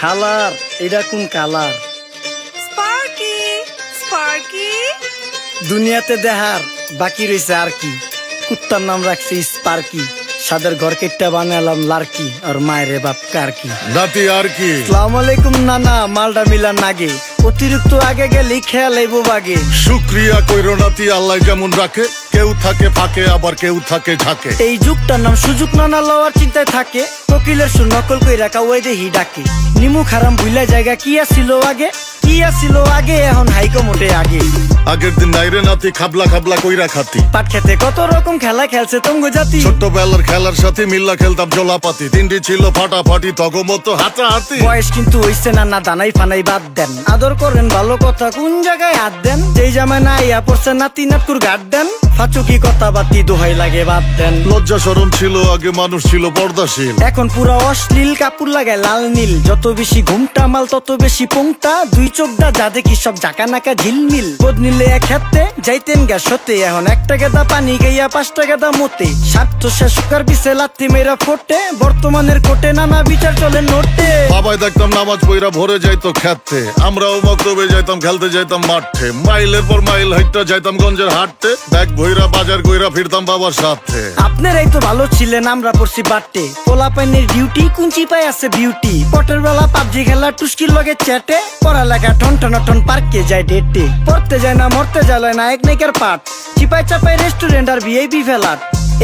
হালার এটা কোন কালার স্পার্কি স্পার্কি দুনিয়াতে দেহার বাকি রয়েছে আর কি। কুত্তার নাম রাখছি স্পার্কি সাদের ঘর কেটটা বানালাম লার্কি আর মায়ের বাপ কারকি নাতি আর কি? সালাম আলাইকুম নানা মালডা মিলা নাগে অতিরিক্ত আগে গেলে খেয়াল আইব বাগে। শুক্রিয়া কইরো নাতি আল্লাহ যেমন রাখে কেউ থাকে ফাঁকে আবার কেউ থাকে ঝাঁকে। এই যুগটার নাম সুযোগ নানা লওয়ার চিন্তায় থাকে কোকিলের সুর নকল কই রাখা ওই দেহি ডাকে। নিমু খারাম ভুলা জায়গা কি আছিল আগে? কি আসিল আগে? এখন হাইকো মোটে আগে। আগের দিন নাইরে নাতি খাবলা খাবলা কইরা খাতি। পাট খেতে কত রকম খেলা খেলছে তঙ্গ জাতি। ছোট্টবেলার খেলার সাথে মিল্লা খেলতাম জলাপাতি। তিনটি ছিল ফাটাফাটি তগমতো হাতাহাতি। বয়স কিন্তু হইছে না না দানাই ফানাই বাদ দেন। আদর করেন ভালো কথা কোন জায়গায় হাত দেন? যেই জামায় না ইয়া পড়ছে নাতি নাটকুর গাট দেন। ফাচুকি কথা বাতি দোহাই লাগে বাদ দেন। লজ্জা সরম ছিল আগে মানুষ ছিল পর্দাশীল। এখন পুরো অশ্লীল কাপড় লাগায় লাল নীল। যত বেশি ঘুমটা মাল তত বেশি পোংটা। দুই চোখ দা যা দেখি সব জাকা নাকা ঝিলমিল। বোধ নিলে এক হাতে যাইতেন গা সতে এখন একটা গেদা পানি গাইয়া পাঁচটা গেদা মতে। স্বার্থ শেষ কার বিছে লাত্তি মেয়েরা ফোটে। বর্তমানের কোটে নানা বিচার চলে নোটে বাবাই দেখতাম নামাজ পইরা ভরে যাইতো খেতে। আমরাও মক্তবে যাইতাম খেলতে যাইতাম মাঠে। মাইলের পর মাইল হাইটটা যাইতাম গঞ্জের হাটতে ব্যাগ ভইরা বাজার কইরা ফিরতাম বাবার সাথে। আপনারাই তো ভালো ছিলেন আমরা পড়ছি বাট্টে পোলা পাইনের ডিউটি কুঞ্চি পাই আছে বিউটি পটের বেলা পাবজি খেলা টুস্কির লগে চ্যাটে পড়ালেখা টন টন টন পার্কে যায় ডেটে। পড়তে যায় না, মরতে যায় না, এক নায়িকার পাট চিপাই চাপাই রেস্টুরেন্ট আর ভিআইপি ফেলার।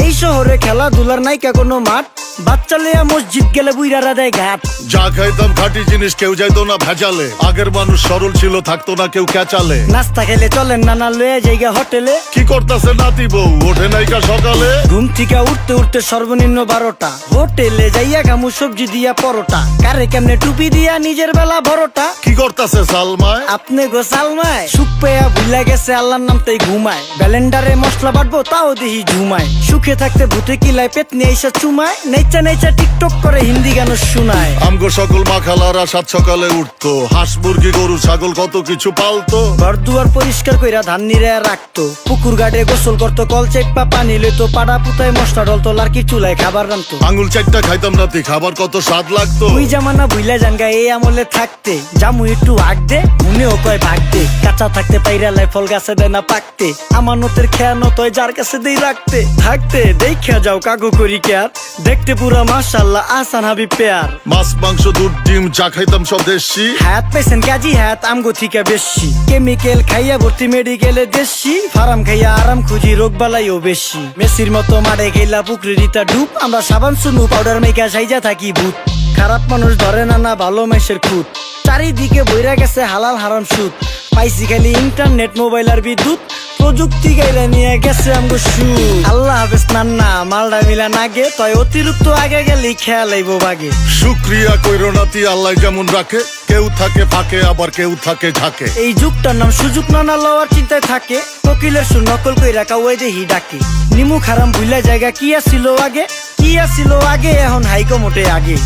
এই শহরে খেলাধুলার নাইকা কোনো মাঠ? বাচ্চা লেয়া মসজিদ গেলে বুইরারা দেয় ঘাট। যা খাইতাম খাঁটি জিনিস কেউ যাইতো না ভেজালে। আগের মানুষ সরল ছিল থাকতো না কেউ ক্যাচালে। নাস্তা খেলে চলেন নানা লয়ে জায়গা হোটেলে। কি করতাছে নাতি বউ ওঠে নাইকা সকালে? ঘুম থেকে উঠতে উঠতে সর্বনিম্ন বারোটা। হোটেলে যাইয়া গামু সবজি দিয়া পরোটা। কারে কেমনে টুপি দিয়া নিজের বেলা বড়টা কি করতাছে সালমায়? আপনি গো সালমায়। সুখ পেয়া ভুলে গেছে আল্লাহর নাম তাই ঘুমায়। ব্যালেন্ডারে মশলা বাটবো তাও দেহি ঝুমায়। সুখে থাকতে ভূতে কিলায় পেট নিয়ে এসে চুমায়। নেচা নেচা টিকটক করে হিন্দি গান শোনায়। আমগো সকল মাখালারা সাত সকালে উঠতো। হাঁস মুরগি গরু ছাগল কত কিছু পালতো। ঘর দুয়ার পরিষ্কার কইরা ধান নিরে রাখতো। পুকুর গাড়ে গোসল করতো কল চেপা পানি লইতো পাড়া পুতায় মশলা ডলতো লার্কি চুলায় খাবার রান্তো আঙুল চারটা খাইতাম নাতি খাবার কত স্বাদ লাগতো। ওই জামানা ভুইলা জানগা এই আমলে থাকতে। জামু একটু আগ দে মনেও কয় ভাগ দে। কাঁচা থাকতে পাইরা লাই ফল গাছে দেয় না পাকতে। আমার নতের খেয়ানো তয় যার কাছে দেই রাখতে। থাকতে দেখা যাও কাগু করি কেয়ার দেখতে পুরা মাশাল্লাহ আসান হাবি পেয়ার। মাছ মাংস দুধ ডিম যা খাইতাম সব দেশি। হাত পেছেন কাজী হাত আমগো থিকা বেশি। কেমিক্যাল খাইয়া ভর্তি মেডিকেলে দেশি ফার্ম খাইয়া আরাম খুঁজি রোগ বালাইও বেশি। মেসির মতো মারে গেলা পুকুরে রিতা ডুব আমরা সাবান সুনু পাউডার মেকা সাইজা থাকি ভূত। খারাপ মানুষ ধরে না না ভালো মেসের খুঁত। চারিদিকে বইরা গেছে হালাল হারাম সুদ। পাইছি খালি ইন্টারনেট মোবাইল আর বিদ্যুৎ। প্রযুক্তি গাইলা নিয়ে গেছে আমগো সু আল্লাহ হাফেজ নান্না মালডা মিলা নাগে তয় অতিরিক্ত আগে গেলি খেয়াল আইব বাগে। শুক্রিয়া কইরো নাতি আল্লাহ যেমন রাখে কেউ থাকে ফাঁকে আবার কেউ থাকে ঝাঁকে। এই যুগটার নাম সুযোগ নানা লওয়ার চিন্তায় থাকে। কোকিলের সুর নকল কই রাখা ওই দেহি ডাকে। নিমু খারাম ভুলা জায়গা কি আসিল আগে? কি আছিল আগে? এখন হাইকো মোটে আগে।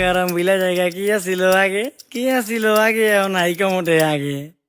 খারাম ভুলা জায়গা কি আছিল আগে? কি আছিল আগে? এখন হাইকো মোটে আগে।